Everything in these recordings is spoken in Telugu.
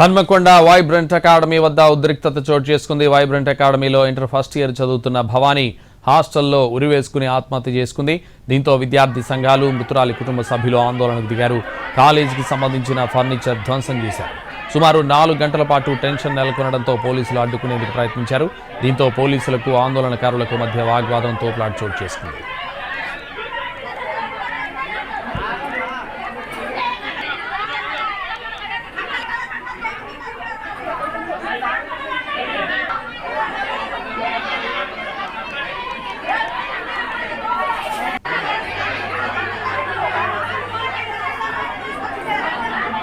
హన్మకొండ వైబ్రెంట్ అకాడమీ వద్ద ఉద్రిక్తత చోటు చేసుకుంది. వైబ్రెంట్ అకాడమీలో ఇంటర్ ఫస్ట్ ఇయర్ చదువుతున్న భవానీ హాస్టల్లో ఉరివేసుకుని ఆత్మహత్య చేసుకుంది. దీంతో విద్యార్థి సంఘాలు మృతురాలి కుటుంబ సభ్యులు ఆందోళనకు దిగారు. కాలేజీకి సంబంధించిన ఫర్నిచర్ ధ్వంసం చేశారు. సుమారు నాలుగు గంటల పాటు టెన్షన్ నెలకొనడంతో పోలీసులు అడ్డుకునేందుకు ప్రయత్నించారు. దీంతో పోలీసులకు ఆందోళనకారులకు మధ్య వాగ్వాదం తోపులాట చోటు చేసుకుంది.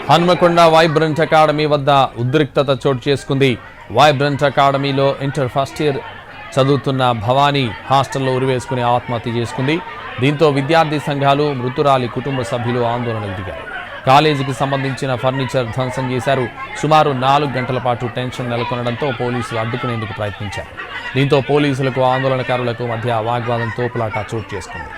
హన్మకొండ వైబ్రంట్ అకాడమీ వద్ద ఉద్రిక్తత చోటు చేసుకుంది. వైబ్రంట్ అకాడమీలో ఇంటర్ ఫస్ట్ ఇయర్ చదువుతున్న భవానీ హాస్టల్లో ఉరివేసుకుని ఆత్మహత్య చేసుకుంది. దీంతో విద్యార్థి సంఘాలు మృతురాలి కుటుంబ సభ్యులు ఆందోళనకు దిగారు కాలేజీకి సంబంధించిన ఫర్నిచర్ ధ్వంసం చేశారు. సుమారు నాలుగు గంటల పాటు టెన్షన్ నెలకొనడంతో పోలీసులు అడ్డుకునేందుకు ప్రయత్నించారు. దీంతో పోలీసులకు ఆందోళనకారులకు మధ్య వాగ్వాదం తోపులాట చోటు చేసుకుంది.